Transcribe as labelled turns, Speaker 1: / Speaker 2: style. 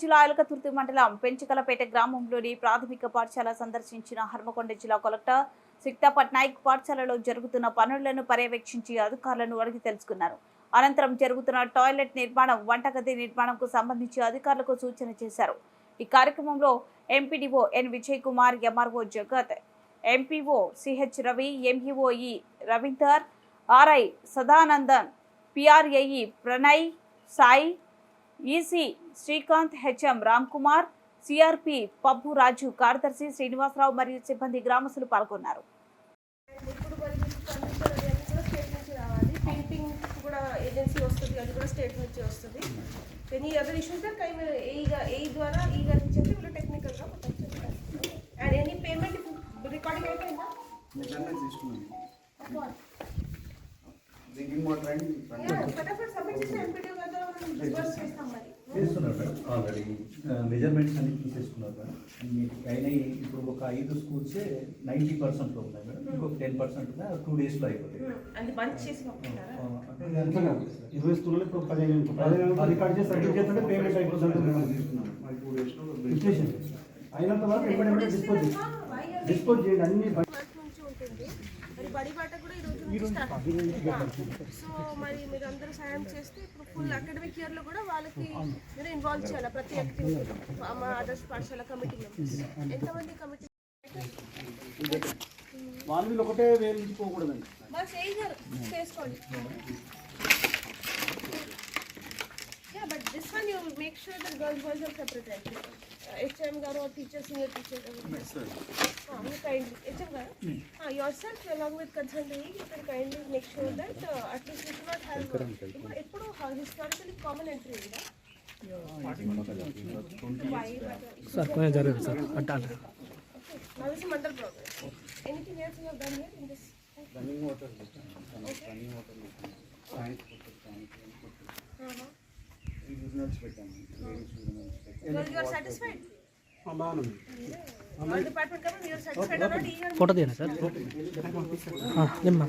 Speaker 1: జిల్లా ఆయలకతుర్తి మండలం పెంచకలపేట గ్రామంలోని ప్రాథమిక పాఠశాల సందర్శించిన హర్మకొండ జిల్లా కలెక్టర్ సిక్తా పట్నాయక్ పాఠశాలలో జరుగుతున్న పనులను పర్యవేక్షించి అధికారులను అడిగి తెలుసుకున్నారు. అనంతరం జరుగుతున్న టాయిలెట్ నిర్మాణం వంటగది నిర్మాణంకు సంబంధించి అధికారులకు సూచన చేశారు. ఈ కార్యక్రమంలో MPDO N Vijay Kumar MRO Jagat MPO CH Ravi MEO Ravinder RI Sadanandan PR AE Pranay Sai EC Srikanth HM Ram Kumar CRP Pabbu Raju కార్యదర్శి శ్రీనివాసరావు మరియు సిబ్బంది గ్రామస్తులు పాల్గొన్నారు.
Speaker 2: ఏజెన్సీ వస్తుంది అది కూడా స్టేట్ నుంచి వస్తుంది. ఎనీ అదర్ ఇష్యూస్ ఏ ద్వారా ఈ చెప్పి వీళ్ళు టెక్నికల్గా మొత్తం చెప్తారు అండ్ ఎనీ పేమెంట్ రికార్డింగ్ అయిపోయిందా? ఫటాఫట్ సబ్మిట్ చేసి ఎంపీడీ గారు మనం డిస్బర్స్ చేస్తాం మరి
Speaker 3: చేస్తున్నారు మేడం. ఆల్రెడీ మెజర్మెంట్స్ అన్ని తీసేసుకున్నారు మేడం. మీకు అయినాయి ఇప్పుడు ఒక ఐదు స్కూల్సే నైంటీ పర్సెంట్లో ఉన్నాయి మేడం. ఇంకొక టెన్ పర్సెంట్ ఉన్నాయి టూ డేస్లో అయిపోతాయి.
Speaker 4: అంతేనా? ఇరవై స్కూల్లో ఇప్పుడు పదిహేను కట్ చేసి సర్టిఫికేట్ పేమెంట్ అయిపోతుంది అయినంత వరకు ఎప్పుడైనా డిస్పోజ్ డిస్పోజ్ చేయండి అన్ని బ-
Speaker 2: మార్చ్ నుంచి ఉంటుంది మరి బడి బాట కూడా ఈ రోజు నుంచి స్టార్ట్ సో మరి మీరు అందరూ సాయం చేస్తే ఇప్పుడు ఫుల్ అకాడమిక్ ఇయర్లో కూడా వాళ్ళకి మీరు ఇన్వాల్వ్ చేయాలి ప్రతి యాక్టివిటీ మా ఆదర్శ పాఠశాల కమిటీ మెంబర్స్ ఎంతమంది కమిటీ
Speaker 4: వాళ్ళు ఒకటే వేయించుకోకూడదండి
Speaker 2: మా చేయగారు చేసుకోండి. When you make sure that girls boys are separate HM గారు teacher senior teacher kindly HM గారు yourself along with consult you can kindly make sure that at least you not have ఇప్పుడు ఎప్పుడు historically common entry ఉందా
Speaker 5: sir కొంచెం జరగదు sir అట్లా
Speaker 2: Now this is mental progress. Anything else you have done here in this?
Speaker 6: Running water running water
Speaker 2: science You are
Speaker 5: photo తీయండి. Sir నిమ్మ